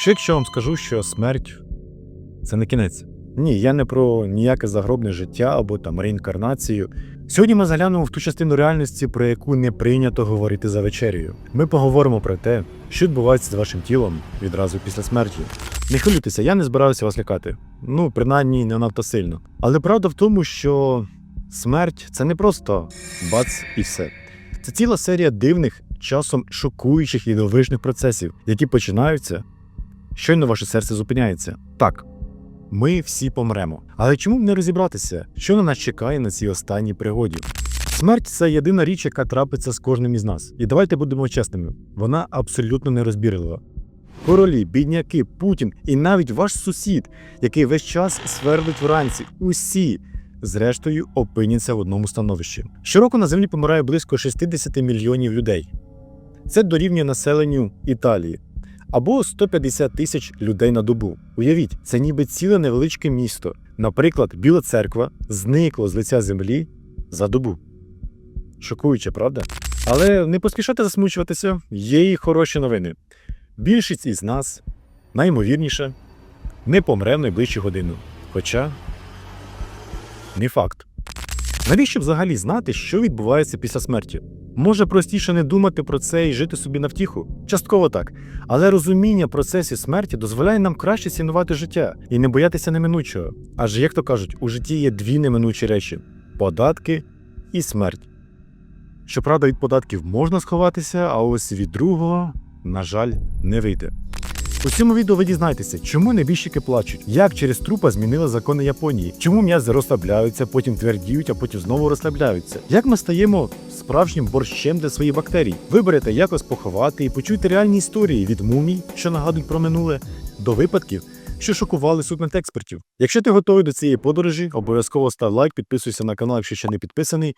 Що якщо вам скажу, що смерть це не кінець? Ні, я не про ніяке загробне життя або там реінкарнацію. Сьогодні ми заглянемо в ту частину реальності, про яку не прийнято говорити за вечерею. Ми поговоримо про те, що відбувається з вашим тілом відразу після смерті. Не хвилюйтеся, я не збираюся вас лякати. Ну, принаймні, не надто сильно. Але правда в тому, що смерть це не просто бац і все. Це ціла серія дивних, часом шокуючих і дивовижних процесів, які починаються, щойно ваше серце зупиняється. Так, ми всі помремо. Але чому б не розібратися, що на нас чекає на цій останній пригоді? Смерть це єдина річ, яка трапиться з кожним із нас. І давайте будемо чесними: вона абсолютно нерозбірлива. Королі, бідняки, Путін і навіть ваш сусід, який весь час свердить вранці, усі, зрештою, опиняться в одному становищі. Щороку на землі помирає близько 60 мільйонів людей. Це дорівнює населенню Італії або 150 тисяч людей на добу. Уявіть, це ніби ціле невеличке місто. Наприклад, Біла церква зникло з лиця землі за добу. Шокуюче, правда? Але не поспішайте засмучуватися, є і хороші новини. Більшість із нас, наймовірніше, не помре в найближчу годину. Хоча не факт. Навіщо взагалі знати, що відбувається після смерті? Може простіше не думати про це і жити собі на втіху? Частково так. Але розуміння процесів смерті дозволяє нам краще цінувати життя і не боятися неминучого. Адже, як то кажуть, у житті є дві неминучі речі: податки і смерть. Щоправда, від податків можна сховатися, а ось від другого, на жаль, не вийде. У цьому відео ви дізнаєтеся, чому небіжчики плачуть, як через трупа змінили закони Японії, чому м'язи розслабляються, потім твердіють, а потім знову розслабляються. Як ми стаємо справжнім борщем для своїх бактерій? Виберете якось поховати і почуйте реальні історії від мумій, що нагадують про минуле, до випадків, що шокували судмедекспертів. Якщо ти готовий до цієї подорожі, обов'язково став лайк, підписуйся на канал, якщо ще не підписаний,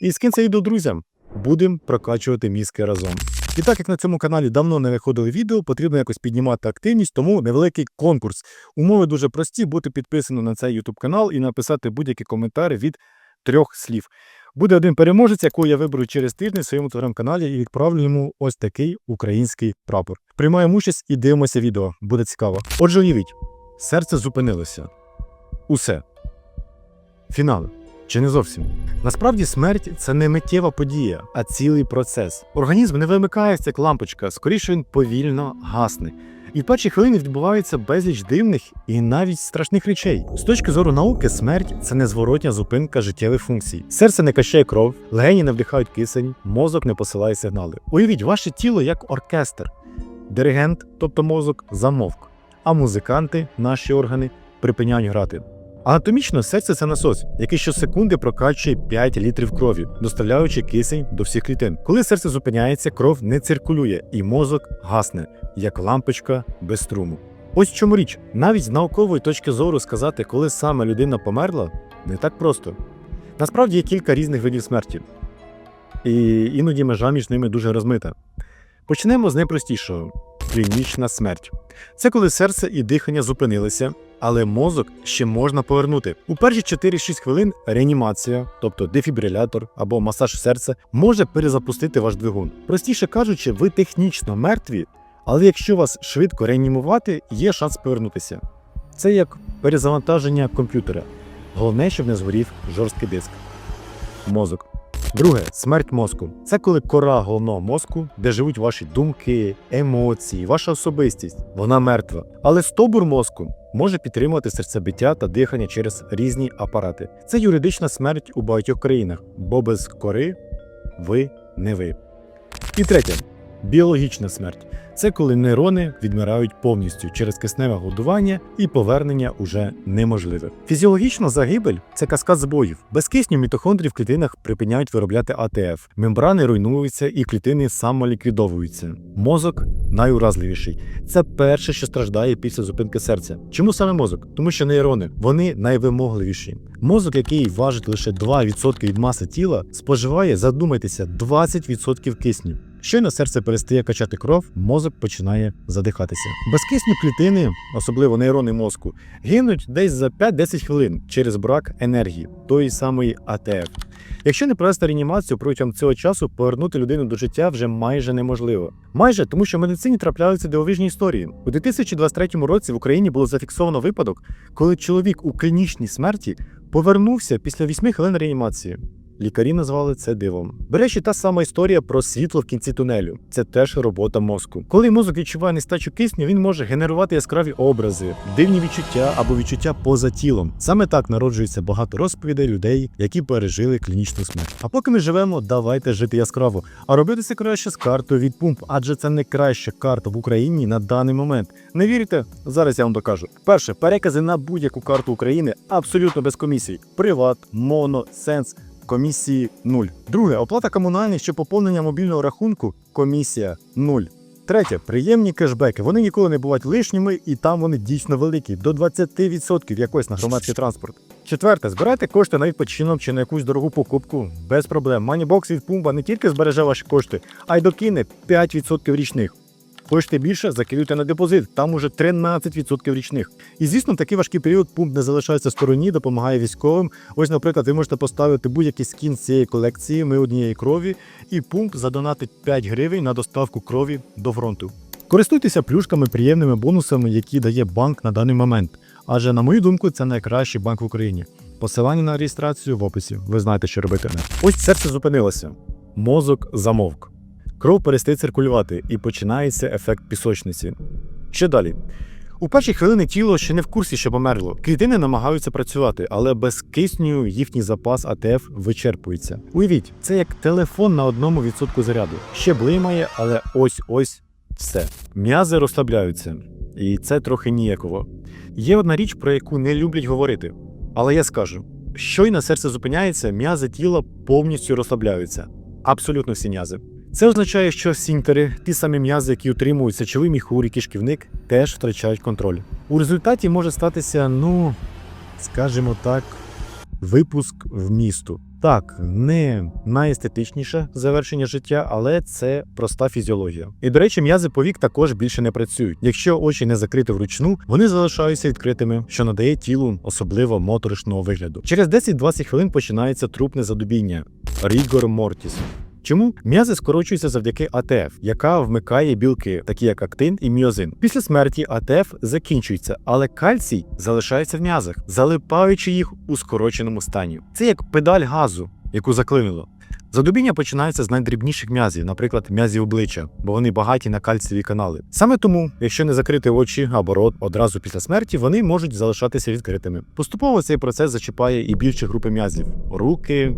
і скинь це відео друзям. Будемо прокачувати мізки разом. І так як на цьому каналі давно не виходили відео, потрібно якось піднімати активність, тому невеликий конкурс. Умови дуже прості: бути підписаним на цей YouTube канал і написати будь-які коментарі від трьох слів. Буде один переможець, якого я виберу через тиждень в своєму телеграм-каналі і відправлю йому ось такий український прапор. Приймаємо участь і дивимося відео. Буде цікаво. Отже, уявіть, серце зупинилося. Усе. Фінал. Чи не зовсім? Насправді смерть це не миттєва подія, а цілий процес. Організм не вимикається як лампочка, скоріше він повільно гасне. І в перші хвилини відбувається безліч дивних і навіть страшних речей. З точки зору науки, смерть це незворотня зупинка життєвих функцій. Серце не качає кров, легені не вдихають кисень, мозок не посилає сигнали. Уявіть, ваше тіло як оркестр. Диригент, тобто мозок, замовк, а музиканти, наші органи, припиняють грати. Анатомічно серце це насос, який щосекунди прокачує 5 літрів крові, доставляючи кисень до всіх клітин. Коли серце зупиняється, кров не циркулює, і мозок гасне, як лампочка без струму. Ось в чому річ, навіть з наукової точки зору сказати, коли саме людина померла, не так просто. Насправді є кілька різних видів смерті, і іноді межа між ними дуже розмита. Почнемо з найпростішого клінічна смерть. Це коли серце і дихання зупинилися, але мозок ще можна повернути. У перші 4-6 хвилин реанімація, тобто дефібрилятор або масаж серця, може перезапустити ваш двигун. Простіше кажучи, ви технічно мертві, але якщо вас швидко реанімувати, є шанс повернутися. Це як перезавантаження комп'ютера. Головне, щоб не згорів жорсткий диск. Мозок. Друге смерть мозку. Це коли кора головного мозку, де живуть ваші думки, емоції, ваша особистість. Вона мертва. Але стобур мозку може підтримувати серцебиття та дихання через різні апарати. Це юридична смерть у багатьох країнах, бо без кори ви не ви. І третє біологічна смерть. Це коли нейрони відмирають повністю через кисневе годування і повернення уже неможливе. Фізіологічна загибель це каскад збоїв. Без кисню мітохондрії в клітинах припиняють виробляти АТФ. Мембрани руйнуються і клітини самоліквідовуються. Мозок найуразливіший. Це перше, що страждає після зупинки серця. Чому саме мозок? Тому що нейрони вони найвимогливіші. Мозок, який важить лише 2% від маси тіла, споживає, задумайтеся, 20% кисню. Щойно серце перестає качати кров, мозок починає задихатися. Без кисню клітини, особливо нейрони мозку, гинуть десь за 5-10 хвилин через брак енергії, тої самої АТФ. Якщо не провести реанімацію протягом цього часу, повернути людину до життя вже майже неможливо. Майже тому, що в медицині трапляються дивовижні історії. У 2023 році в Україні було зафіксовано випадок, коли чоловік у клінічній смерті повернувся після 8 хвилин реанімації. Лікарі назвали це дивом. До та сама історія про світло в кінці тунелю. Це теж робота мозку. Коли мозок відчуває нестачу кисню, він може генерувати яскраві образи, дивні відчуття або відчуття поза тілом. Саме так народжується багато розповідей людей, які пережили клінічну смерть. А поки ми живемо, давайте жити яскраво. А робити це краще з картою від пумп, адже це найкраща карта в Україні на даний момент. Не вірите? Зараз я вам докажу. Перше, перекази на будь-яку карту України абсолютно без комісій. Приват, моно, сенс. Комісії 0. Друге, оплата комунальних чи поповнення мобільного рахунку комісія 0. Третє, приємні кешбеки. Вони ніколи не бувають лишніми, і там вони дійсно великі, до 20% якось на громадський транспорт. Четверте, збирайте кошти на відпочинок чи на якусь дорогу покупку. Без проблем. Манібокс від пумба не тільки збереже ваші кошти, а й докине 5% річних. Хочете більше, закидуйте на депозит, там уже 13% річних. І звісно, в такий важкий період пункт не залишається в стороні, допомагає військовим. Ось, наприклад, ви можете поставити будь-який скін з цієї колекції Ми однієї крові, і пункт задонатить 5 гривень на доставку крові до фронту. Користуйтеся плюшками, приємними бонусами, які дає банк на даний момент. Адже, на мою думку, це найкращий банк в Україні. Посилання на реєстрацію в описі. Ви знаєте, що робити. Ось серце зупинилося. Мозок замовк. Кров перестає циркулювати і починається ефект пісочниці. Що далі? У перші хвилини тіло ще не в курсі, що померло. Клітини намагаються працювати, але без кисню їхній запас АТФ вичерпується. Уявіть, це як телефон на одному відсотку заряду. Ще блимає, але ось-ось все. М'язи розслабляються, і це трохи ніяково. Є одна річ, про яку не люблять говорити. Але я скажу: щойно серце зупиняється, м'язи тіла повністю розслабляються. Абсолютно всі м'язи. Це означає, що сінтери, ті самі м'язи, які утримують сечовий міхур і кишківник, теж втрачають контроль. У результаті може статися, ну, скажімо так, випуск в місту. Так, не найестетичніше завершення життя, але це проста фізіологія. І до речі, м'язи повік також більше не працюють. Якщо очі не закрити вручну, вони залишаються відкритими, що надає тілу особливо моторошного вигляду. Через 10-20 хвилин починається трупне задубіння рігор мортіс. Чому м'язи скорочуються завдяки АТФ, яка вмикає білки, такі як актин і міозин. Після смерті АТФ закінчується, але кальцій залишається в м'язах, залипаючи їх у скороченому стані. Це як педаль газу, яку заклинило. Задубіння починається з найдрібніших м'язів, наприклад, м'язів обличчя, бо вони багаті на кальцієві канали. Саме тому, якщо не закрити очі або рот одразу після смерті, вони можуть залишатися відкритими. Поступово цей процес зачіпає і більші групи м'язів: руки,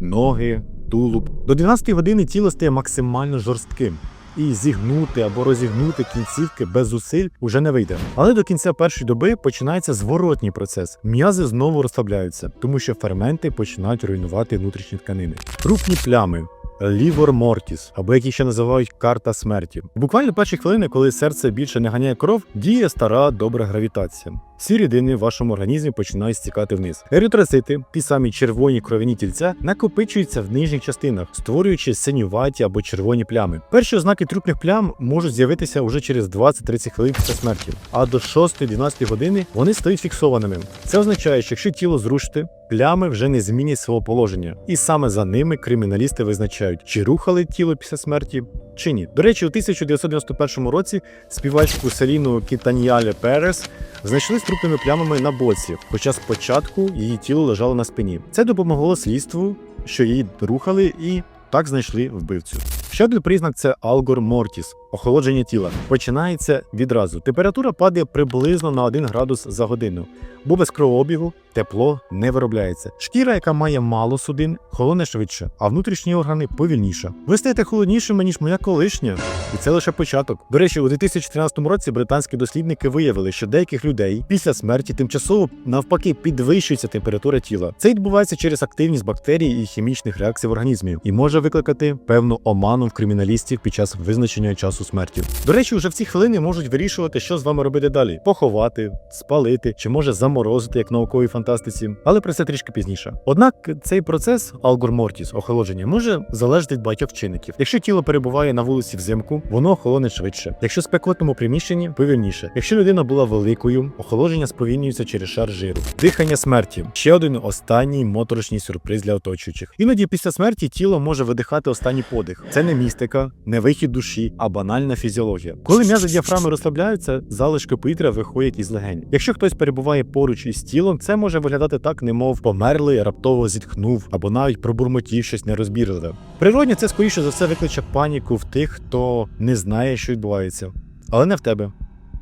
ноги, тулуб. До 12 години тіло стає максимально жорстким. І зігнути або розігнути кінцівки без зусиль уже не вийде. Але до кінця першої доби починається зворотній процес. М'язи знову розслабляються, тому що ферменти починають руйнувати внутрішні тканини. Крупні плями. Лівор мортіс, або як їх ще називають карта смерті. Буквально перші хвилини, коли серце більше не ганяє кров, діє стара добра гравітація. Всі рідини в вашому організмі починають стікати вниз. Еритроцити, ті самі червоні кров'яні тільця, накопичуються в нижніх частинах, створюючи синюваті або червоні плями. Перші ознаки трупних плям можуть з'явитися уже через 20-30 хвилин після смерті, а до 6-12 години вони стають фіксованими. Це означає, що якщо тіло зрушити, плями вже не змінять свого положення, і саме за ними криміналісти визначають, чи рухали тіло після смерті. Чи ні. До речі, у 1991 році співачку Селіну Кітаньяле Перес знайшли з трупними плямами на боці, хоча спочатку її тіло лежало на спині. Це допомогло слідству, що її рухали і так знайшли вбивцю. Ще один признак це алгор мортіс, охолодження тіла. Починається відразу. Температура падає приблизно на 1 градус за годину, бо без кровообігу тепло не виробляється. Шкіра, яка має мало судин, холоне швидше, а внутрішні органи повільніше. Ви стаєте холоднішими, ніж моя колишня, і це лише початок. До речі, у 2013 році британські дослідники виявили, що деяких людей після смерті тимчасово навпаки підвищується температура тіла. Це відбувається через активність бактерій і хімічних реакцій в організмі і може викликати певну оману в криміналістів під час визначення часу процесу смерті. До речі, вже в ці хвилини можуть вирішувати, що з вами робити далі: поховати, спалити чи може заморозити, як науковій фантастиці, але про це трішки пізніше. Однак цей процес алгор мортіс, охолодження, може залежати від багатьох чинників. Якщо тіло перебуває на вулиці взимку, воно охолоне швидше. Якщо спекотному приміщенні повільніше. Якщо людина була великою, охолодження сповільнюється через шар жиру. Дихання смерті ще один останній моторошній сюрприз для оточуючих. Іноді після смерті тіло може видихати останній подих. Це не містика, не вихід душі, а банальна фізіологія. Коли м'язи діафрами розслабляються, залишки повітря виходять із легень. Якщо хтось перебуває поруч із тілом, це може виглядати так, немов померлий, раптово зітхнув або навіть пробурмотів щось нерозбірливе. Природні це скоріше за все викличе паніку в тих, хто не знає, що відбувається, але не в тебе.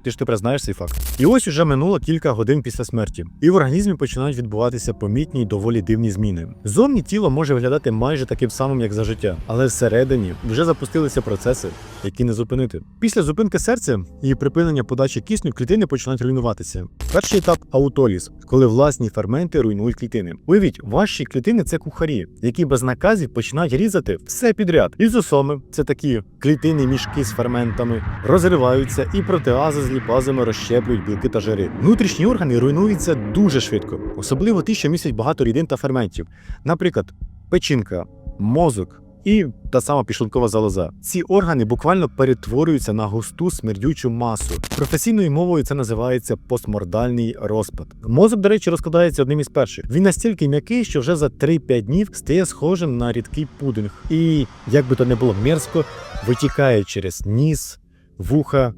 Ти ж тепер знаєш цей факт. І ось уже минуло кілька годин після смерті, і в організмі починають відбуватися помітні й доволі дивні зміни. Зовні тіло може виглядати майже таким самим, як за життя, але всередині вже запустилися процеси, які не зупинити. Після зупинки серця і припинення подачі кисню клітини починають руйнуватися. Перший етап аутоліз, коли власні ферменти руйнують клітини. Уявіть, ваші клітини це кухарі, які без наказів починають різати все підряд. Лізосоми це такі клітини мішки з ферментами, розриваються і протеази з ліпазами розщеплюють білки та жири. Внутрішні органи руйнуються дуже швидко, особливо ті, що містять багато рідин та ферментів, наприклад, печінка, мозок. І та сама підшлункова залоза. Ці органи буквально перетворюються на густу смердючу масу. Професійною мовою це називається постмордальний розпад. Мозок, до речі, розкладається одним із перших. Він настільки м'який, що вже за 3-5 днів стає схожим на рідкий пудинг. І, як би то не було мерзко, витікає через ніс, вуха.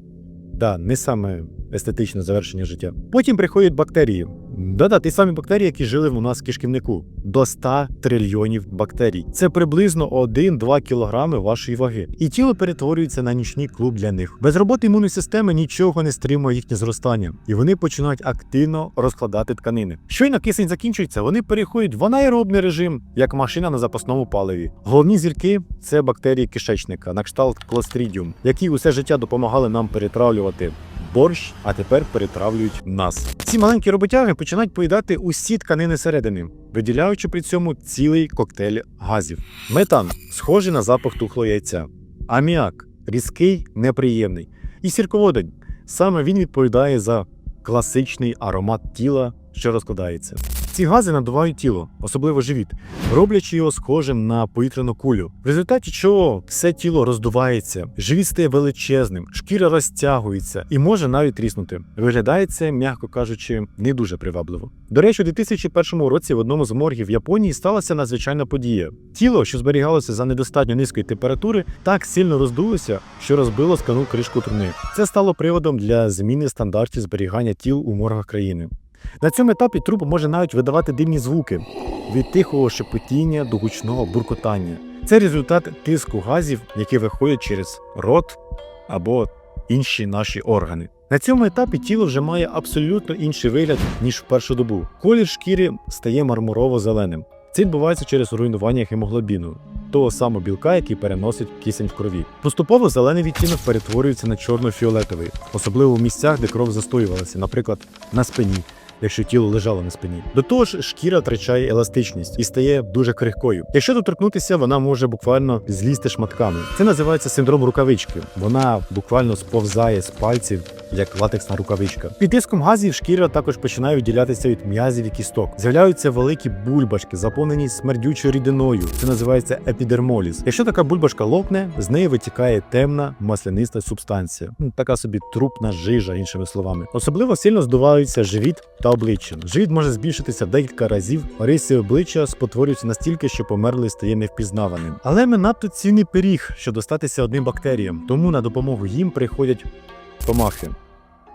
Да, не саме естетичне завершення життя. Потім приходять бактерії. Да-да, ті самі бактерії, які жили у нас в кишківнику. До 100 трильйонів бактерій. Це приблизно 1-2 кілограми вашої ваги. І тіло перетворюється на нічний клуб для них. Без роботи імунної системи нічого не стримує їхнє зростання, і вони починають активно розкладати тканини. Щойно кисень закінчується, вони переходять в анаеробний режим, як машина на запасному паливі. Головні зірки це бактерії кишечника, на кшталт клострідіум, які усе життя допомагали нам перетравлювати борщ, а тепер перетравлюють нас. Ці маленькі роботяги починають поїдати усі тканини середини, виділяючи при цьому цілий коктейль газів. Метан схожий на запах тухлого яйця. Аміак різкий, неприємний. І сірководень саме він відповідає за класичний аромат тіла, що розкладається. Ці гази надувають тіло, особливо живіт, роблячи його схожим на повітряну кулю. В результаті чого все тіло роздувається, живіт стає величезним, шкіра розтягується і може навіть тріснути. Виглядає це, м'яко кажучи, не дуже привабливо. До речі, у 2001 році в одному з моргів Японії сталася надзвичайна подія. Тіло, що зберігалося за недостатньо низької температури, так сильно роздулося, що розбило скану кришку труни. Це стало приводом для зміни стандартів зберігання тіл у моргах країни. На цьому етапі труп може навіть видавати дивні звуки від тихого шепотіння до гучного буркотання. Це результат тиску газів, які виходять через рот або інші наші органи. На цьому етапі тіло вже має абсолютно інший вигляд, ніж в першу добу. Колір шкіри стає мармурово-зеленим. Це відбувається через руйнування гемоглобіну, того самого білка, який переносить кисень в крові. Поступово зелений відтінок перетворюється на чорно-фіолетовий, особливо в місцях, де кров застоювалася, наприклад, на спині. Якщо тіло лежало на спині, до того ж, шкіра втрачає еластичність і стає дуже крихкою. Якщо доторкнутися, вона може буквально злізти шматками. Це називається синдром рукавички. Вона буквально сповзає з пальців, як латексна рукавичка. Під тиском газів шкіра також починає відділятися від м'язів і кісток. З'являються великі бульбашки, заповнені смердючою рідиною. Це називається епідермоліз. Якщо така бульбашка лопне, з неї витікає темна масляниста субстанція. Ну, Така собі трупна жижа, іншими словами. Особливо сильно здуваються живіт та обличчя. Живіт може збільшитися в декілька разів, риси обличчя спотворюються настільки, що померлий стає невпізнаваним. Але ми надто цінний пиріг, щоб достатися одним бактеріям, тому на допомогу їм приходять комахи.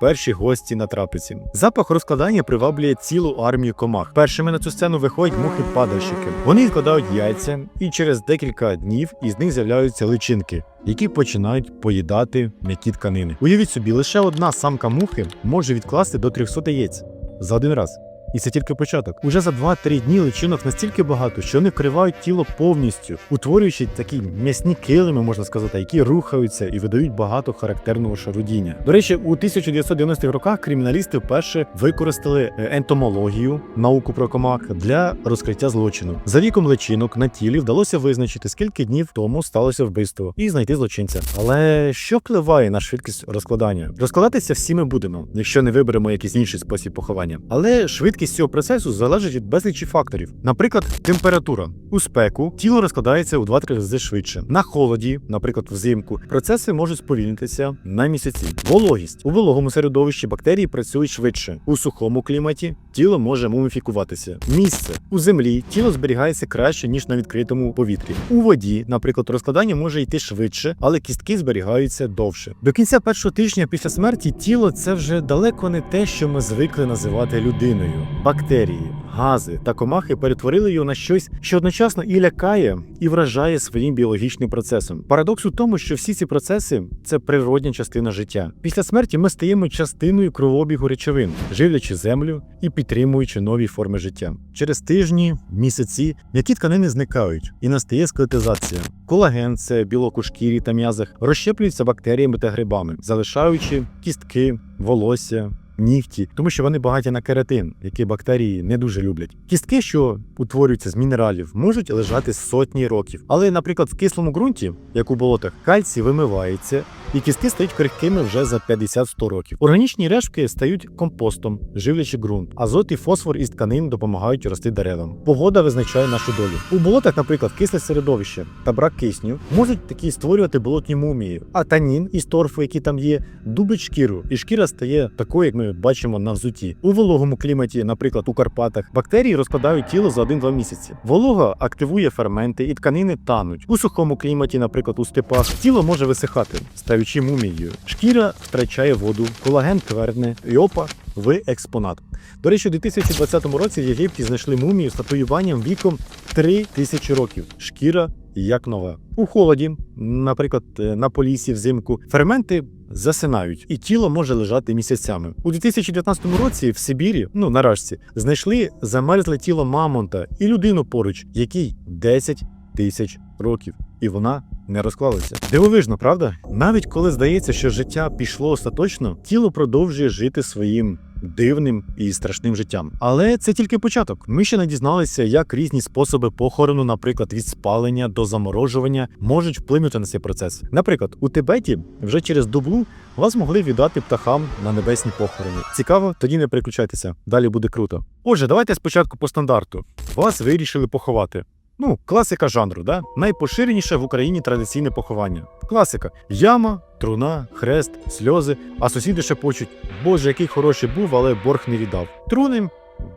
Перші гості на трапеці. Запах розкладання приваблює цілу армію комах. Першими на цю сцену виходять мухи-падальщики. Вони відкладають яйця, і через декілька днів із них з'являються личинки, які починають поїдати м'які тканини. Уявіть собі, лише одна самка мухи може відкласти до 300 яєць за один раз. І це тільки початок. Уже за 2-3 дні личинок настільки багато, що вони вкривають тіло повністю, утворюючи такі м'ясні килими, можна сказати, які рухаються і видають багато характерного шарудіння. До речі, у 1990-х роках криміналісти вперше використали е, ентомологію, науку про комах для розкриття злочину. За віком личинок на тілі вдалося визначити, скільки днів тому сталося вбивство, і знайти злочинця. Але що впливає на швидкість розкладання? Розкладатися всі ми будемо, якщо не виберемо якийсь інший спосіб поховання. Але швидкість цього процесу залежить від безлічі факторів. Наприклад, температура. У спеку тіло розкладається у 2-3 рази швидше. На холоді, наприклад, взимку, процеси можуть сповільнитися на місяці. Вологість у вологому середовищі бактерії працюють швидше. У сухому кліматі тіло може муміфікуватися. Місце у землі тіло зберігається краще ніж на відкритому повітрі. У воді, наприклад, розкладання може йти швидше, але кістки зберігаються довше. До кінця першого тижня після смерті тіло це вже далеко не те, що ми звикли називати людиною. Бактерії, гази та комахи перетворили його на щось, що одночасно і лякає, і вражає своїм біологічним процесом. Парадокс у тому, що всі ці процеси це природня частина життя. Після смерті ми стаємо частиною кровообігу речовин, живлячи землю і підтримуючи нові форми життя. Через тижні, місяці м'які тканини зникають і настає скелетизація. Колаген це білок у шкірі та м'язах, розщеплюється бактеріями та грибами, залишаючи кістки, волосся. Нігті, тому що вони багаті на кератин, який бактерії не дуже люблять. Кістки, що утворюються з мінералів, можуть лежати сотні років. Але, наприклад, в кислому ґрунті, як у болотах, кальцій вимивається, і кістки стають крихкими вже за 50-100 років. Органічні рештки стають компостом, живлячи ґрунт. Азот і фосфор із тканин допомагають рости деревам. Погода визначає нашу долю. У болотах, наприклад, кисле середовище та брак кисню можуть такі створювати болотні мумії. А танін із торфу, які там є, дубить шкіру, і шкіра стає такою, як ми бачимо на взуті. У вологому кліматі, наприклад, у Карпатах, бактерії розкладають тіло за 1-2 місяці. Волога активує ферменти, і тканини тануть. У сухому кліматі, наприклад, у степах, тіло може висихати, стаючи мумією. Шкіра втрачає воду, колаген твердне, і опа в експонат. До речі, у 2020 році в Єгипті знайшли мумію з татуюванням віком 3 тисячі років. Шкіра як нова. У холоді, наприклад, е, на полісі взимку, ферменти засинають, і тіло може лежати місяцями. У 2019 році в Сибірі, ну на знайшли замерзле тіло мамонта і людину поруч, якій 10 тисяч років, і вона не розклалася. Дивовижно, правда? Навіть коли здається, що життя пішло остаточно, тіло продовжує жити своїм. Дивним і страшним життям, але це тільки початок. Ми ще не дізналися, як різні способи похорону, наприклад, від спалення до заморожування, можуть вплинути на цей процес. Наприклад, у Тибеті вже через добу вас могли віддати птахам на небесні похорони. Цікаво, тоді не переключайтеся. Далі буде круто. Отже, давайте спочатку по стандарту. Вас вирішили поховати. Ну, класика жанру, да? Найпоширеніше в Україні традиційне поховання. Класика: яма, труна, хрест, сльози. А сусіди ще почуть, Боже, який хороший був, але борг не віддав. Труни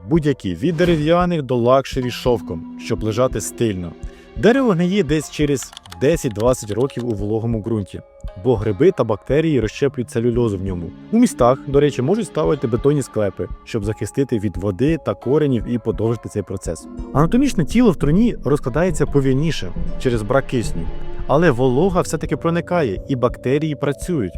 будь-які від дерев'яних до лакшері шовком, щоб лежати стильно. Дерево гниє десь через 10-20 років у вологому ґрунті, бо гриби та бактерії розщеплюють целюльозу в ньому. У містах, до речі, можуть ставити бетонні склепи, щоб захистити від води та коренів і подовжити цей процес. Анатомічне тіло в труні розкладається повільніше через брак кисню. Але волога все-таки проникає і бактерії працюють.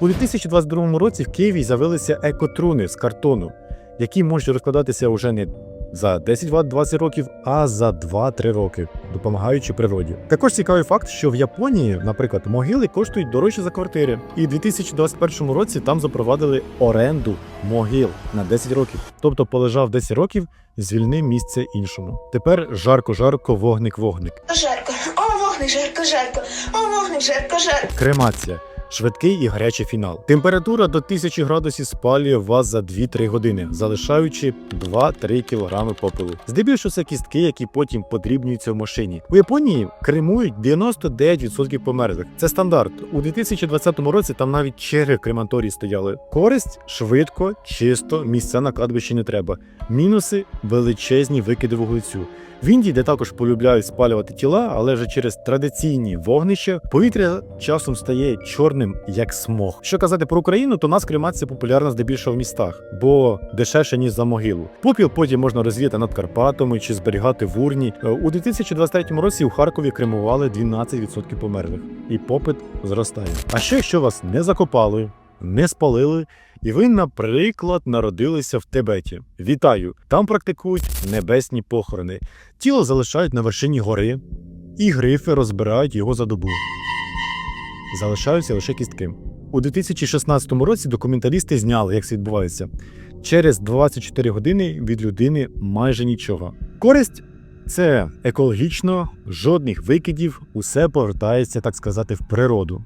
У 2022 році в Києві з'явилися екотруни з картону, які можуть розкладатися уже не за 10-20 років, а за 2-3 роки, допомагаючи природі. Також цікавий факт, що в Японії, наприклад, могили коштують дорожче за квартири, і в 2021 році там запровадили оренду могил на 10 років. Тобто полежав 10 років, звільнив місце іншому. Тепер жарко-жарко, вогник-вогник. Жарко, о, вогник, жарко, жарко, о, вогник, жарко, жарко. Кремація. Швидкий і гарячий фінал. Температура до 1000 градусів спалює вас за 2-3 години, залишаючи 2-3 кг попелу. Здебільшого кістки, які потім подрібнюються в машині. У Японії кремують 99% померлих. Це стандарт. У 2020 році там навіть черги в крематорії стояли. Користь швидко, чисто, місця на кладбищі не треба. Мінуси величезні викиди вуглецю. В Індії, де також полюбляють спалювати тіла, але вже через традиційні вогнища, повітря часом стає чорним, як смог. Що казати про Україну, то нас кремація популярна здебільшого в містах, бо дешевше ніж за могилу. Попіл потім можна розвіяти над Карпатами чи зберігати в урні. Е, У 2023 році у Харкові кремували 12% померлих, і попит зростає. А ще якщо вас не закопали, не спалили І ви, наприклад, народилися в Тибеті. Вітаю! Там практикують небесні похорони. Тіло залишають на вершині гори, і грифи розбирають його за добу. Залишаються лише кістки. У 2016 році документалісти зняли, як це відбувається. Через 24 години від людини майже нічого. Користь це екологічно, жодних викидів, усе повертається, так сказати, в природу.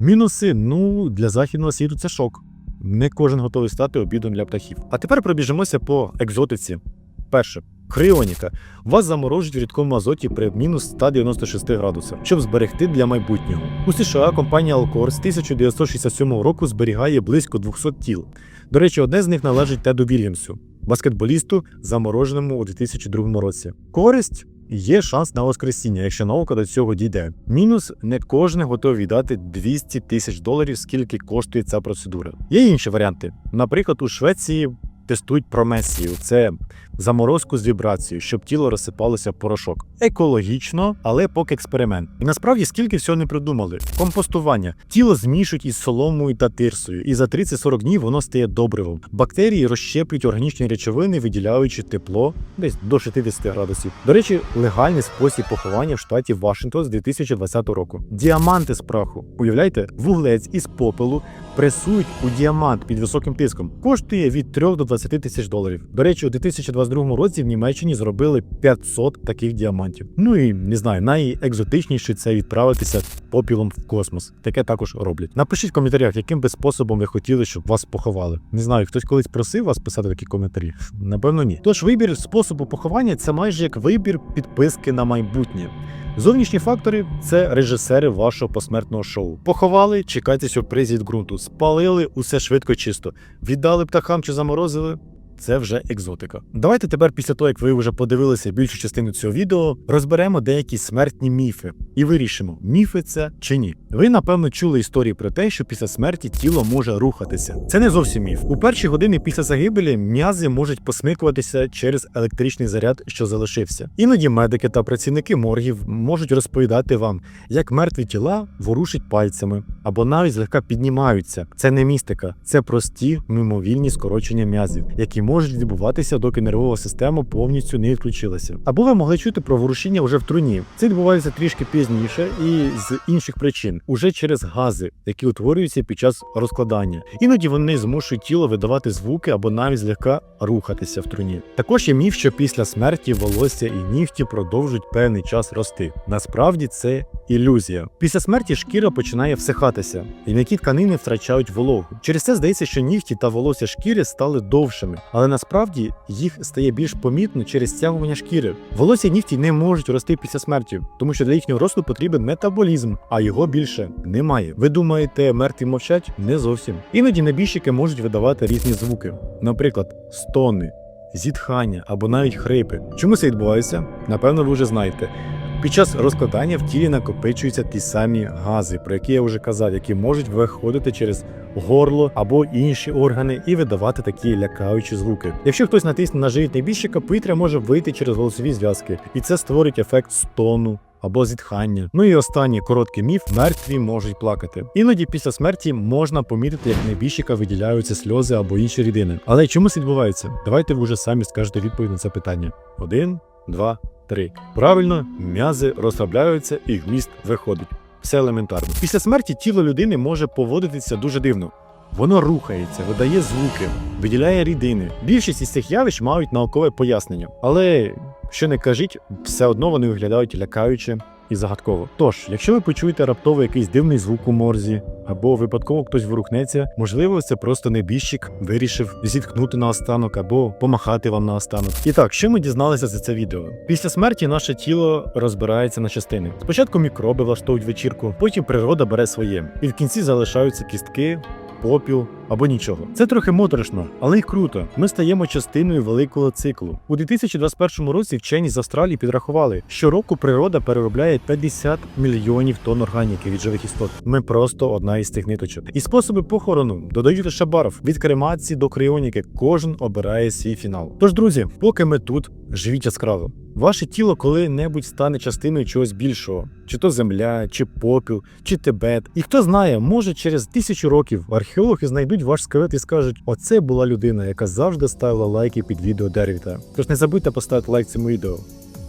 Мінуси, ну, для західного світу це шок. Не кожен готовий стати обідом для птахів. А тепер пробіжимося по екзотиці. Перше. Кріоніка. Вас заморожують в рідкому азоті при мінус 196 градусах, щоб зберегти для майбутнього. У США компанія Alcor з 1967 року зберігає близько 200 тіл. До речі, одне з них належить Теду Вільямсу, баскетболісту, замороженому у 2002 році. Користь є шанс на воскресіння, якщо наука до цього дійде. Мінус не кожен готовий дати 200 тисяч доларів, скільки коштує ця процедура. Є інші варіанти. Наприклад, у Швеції тестують промесію. Це заморозку з вібрацією, щоб тіло розсипалося в порошок. Екологічно, але поки експеримент. І насправді скільки всього не придумали. Компостування. Тіло змішують із соломою та тирсою, і за 30-40 днів воно стає добривом. Бактерії розщеплюють органічні речовини, виділяючи тепло десь до 60 градусів. До речі, легальний спосіб поховання в штаті Вашингтон з 2020 року. Діаманти з праху. Уявляєте, вуглець із попелу пресують у діамант під високим тиском. Коштує від 3 до 20 тисяч доларів. До речі, у 2022 році в Німеччині зробили 500 таких діамантів. Ну і не знаю, найекзотичніше це відправитися попілом в космос. Таке також роблять. Напишіть в коментарях, яким би способом ви хотіли, щоб вас поховали. Не знаю, хтось колись просив вас писати такі коментарі. Напевно, ні. Тож вибір способу поховання це майже як вибір підписки на майбутнє. Зовнішні фактори це режисери вашого посмертного шоу. Поховали, чекайте сюрприз від ґрунту. Спалили усе швидко чисто. Віддали птахам чи заморозили. Це вже екзотика. Давайте тепер, після того, як ви вже подивилися більшу частину цього відео, розберемо деякі смертні міфи і вирішимо, міфи це чи ні. Ви напевно чули історії про те, що після смерті тіло може рухатися. Це не зовсім міф. У перші години після загибелі м'язи можуть посмикуватися через електричний заряд, що залишився. Іноді медики та працівники моргів можуть розповідати вам, як мертві тіла ворушать пальцями або навіть злегка піднімаються. Це не містика, це прості мимовільні скорочення м'язів, які можуть відбуватися, доки нервова система повністю не відключилася. Або ви могли чути про ворушіння вже в труні. Це відбувається трішки пізніше і з інших причин, уже через гази, які утворюються під час розкладання. Іноді вони змушують тіло видавати звуки або навіть злегка рухатися в труні. Також є міф, що після смерті волосся і нігті продовжують певний час рости. Насправді це ілюзія. Після смерті шкіра починає всихатися, і м'які тканини втрачають вологу. Через це здається, що нігті та волосся шкіри стали довшими, але насправді їх стає більш помітно через стягування шкіри. Волосся нігті не можуть рости після смерті, тому що для їхнього росту потрібен метаболізм, а його більше немає. Ви думаєте, мертві мовчать? Не зовсім. Іноді небіжчики можуть видавати різні звуки, наприклад, стони. Зітхання або навіть хрипи. Чому це відбувається? Напевно, ви вже знаєте. Під час розкладання в тілі накопичуються ті самі гази, про які я вже казав, які можуть виходити через горло або інші органи і видавати такі лякаючі звуки. Якщо хтось натисне на живіт небіжчика, повітря може вийти через голосові зв'язки, і це створить ефект стону. Або зітхання. Ну і останній короткий міф: мертві можуть плакати. Іноді після смерті можна помітити, як небіжчика виділяються сльози або інші рідини. Але чому це відбувається? Давайте ви вже самі скажете відповідь на це питання: один, два, три. Правильно, м'язи розслабляються і вміст виходить. Все елементарно. Після смерті тіло людини може поводитися дуже дивно. Воно рухається, видає звуки, виділяє рідини. Більшість із цих явищ мають наукове пояснення, але що не кажіть, все одно вони виглядають лякаюче і загадково. Тож, якщо ви почуєте раптово якийсь дивний звук у морзі, або випадково хтось ворухнеться, можливо, це просто небіжчик вирішив зіткнути на останок або помахати вам на останок. І так, що ми дізналися за це відео? Після смерті наше тіло розбирається на частини. Спочатку мікроби влаштовують вечірку, потім природа бере своє, і в кінці залишаються кістки. Попіл або нічого. Це трохи моторошно, але й круто. Ми стаємо частиною великого циклу. У 2021 році вчені з Австралії підрахували, що року природа переробляє 50 мільйонів тонн органіки від живих істот. Ми просто одна із цих ниточок. І способи похорону додають лише барв від кремації до кріоніки. Кожен обирає свій фінал. Тож, друзі, поки ми тут, живіть яскраво. Ваше тіло коли-небудь стане частиною чогось більшого, чи то земля, чи попіл, чи Тибет. І хто знає, може через тисячу років археологи знайдуть ваш скелет і скажуть: оце була людина, яка завжди ставила лайки під відео Дервіта. Тож не забудьте поставити лайк цьому відео.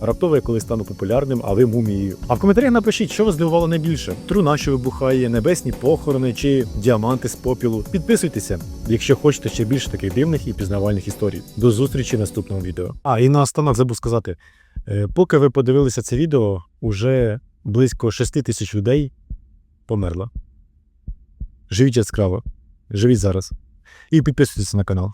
Раптово я колись стану популярним, а ви мумією. А в коментарях напишіть, що вас здивувало найбільше: труна, що вибухає, небесні похорони чи діаманти з попілу. Підписуйтеся, якщо хочете ще більше таких дивних і пізнавальних історій. До зустрічі в наступному відео. А і наостанок забув сказати: е, поки ви подивилися це відео, уже близько 6 тисяч людей померло. Живіть яскраво, живіть зараз. І підписуйтесь на канал.